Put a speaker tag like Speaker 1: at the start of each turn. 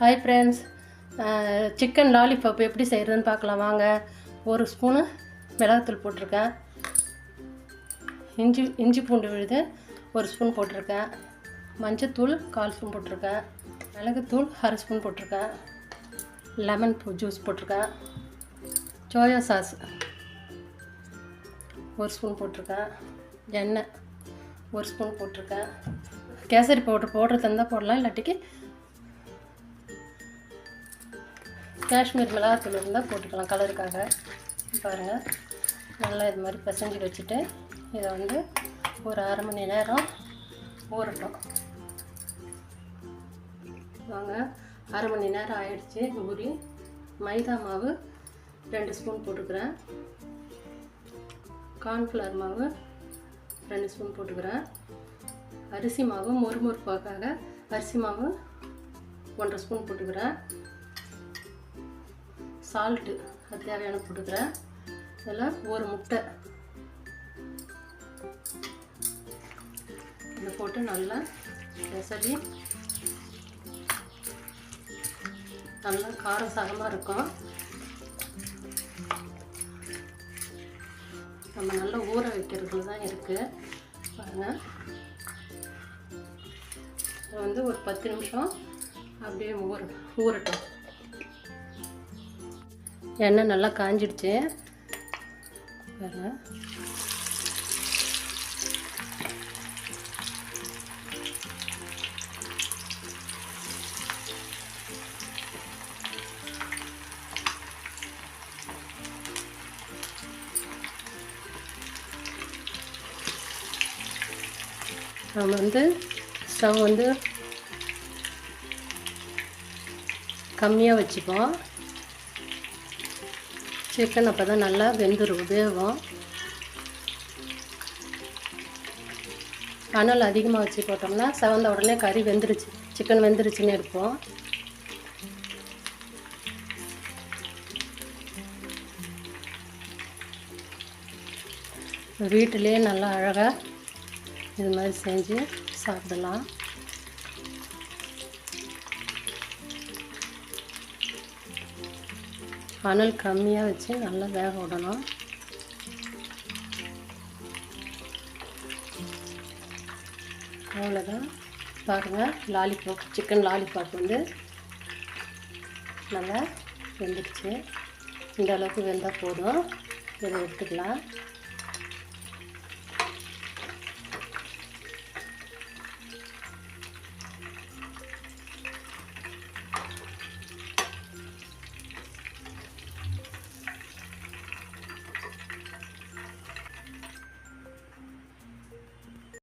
Speaker 1: Hi friends chicken lollipop எப்படி செய்கிறதுன்னு பார்க்கலாம். வாங்க. ஒரு ஸ்பூனு மிளகாத்தூள் போட்டிருக்கேன். இஞ்சி இஞ்சி பூண்டு விழுது ஒரு ஸ்பூன் போட்டிருக்கேன். மஞ்சத்தூள் கால் ஸ்பூன் போட்டிருக்கேன். மிளகுத்தூள் அரை ஸ்பூன் போட்டிருக்கேன். லெமன் ஜூஸ் போட்டிருக்கேன். சோயா சாஸ் ஒரு ஸ்பூன் போட்டிருக்கேன். எண்ணெய் ஒரு ஸ்பூன் போட்டிருக்கேன். கேசரி பவுடர் போடுறது இருந்தால் போடலாம். இல்லாட்டிக்கு காஷ்மீர் மிளகாத்தூள் இருந்தால் போட்டுக்கலாம் கலருக்காக. பாருங்கள் நல்லா இது மாதிரி பசஞ்சு வச்சுட்டு இதை வந்து ஒரு அரை மணி நேரம் ஊறட்டும். வாங்க. அரை மணி நேரம் ஆயிடுச்சு. ஊறி மைதா மாவு ரெண்டு ஸ்பூன் போட்டுக்கிறேன். கார்ன்ஃப்ளவர் மாவு ரெண்டு ஸ்பூன் போட்டுக்கிறேன். அரிசி மாவு மொறுமொறுப்பாக்காக அரிசி மாவு ஒன்றரை ஸ்பூன் போட்டுக்கிறேன். சால்ட்டு அது தேவையான போட்டுக்கிறேன் இதில் ஒரு முட்டை இதை போட்டு நல்லா பெசரி நல்லா காரம் சாகமாக இருக்கும். நம்ம நல்லா ஊற வைக்கிறதுல தான் இருக்குது பாருங்கள் வந்து ஒரு பத்து நிமிஷம் அப்படியே ஊற ஊறட்டும். எண்ணெய் நல்லா காஞ்சிடுச்சு. நம்ம வந்து ஸ்டவ் வந்து கம்மியாக வச்சுப்போம். சிக்கன் அப்போ தான் நல்லா வெந்துடும் வேகும் அனல் அதிகமாக வச்சு போட்டோம்னா செவந்த உடனே கறி வெந்துருச்சு சிக்கன் வெந்துருச்சுன்னு இருப்போம் வீட்டிலே நல்லா அழகாக இது மாதிரி செஞ்சு சாப்பிடலாம். அனல் கம்மியாக வச்சு நல்லா வேக விடணும். அவ்வளோதான் பாருங்கள் லாலிபாப் சிக்கன் லாலிபாப் வந்து நல்லா வெந்துடுச்சு. இந்த அளவுக்கு வெந்தால் போதும். இதை எடுத்துக்கலாம்.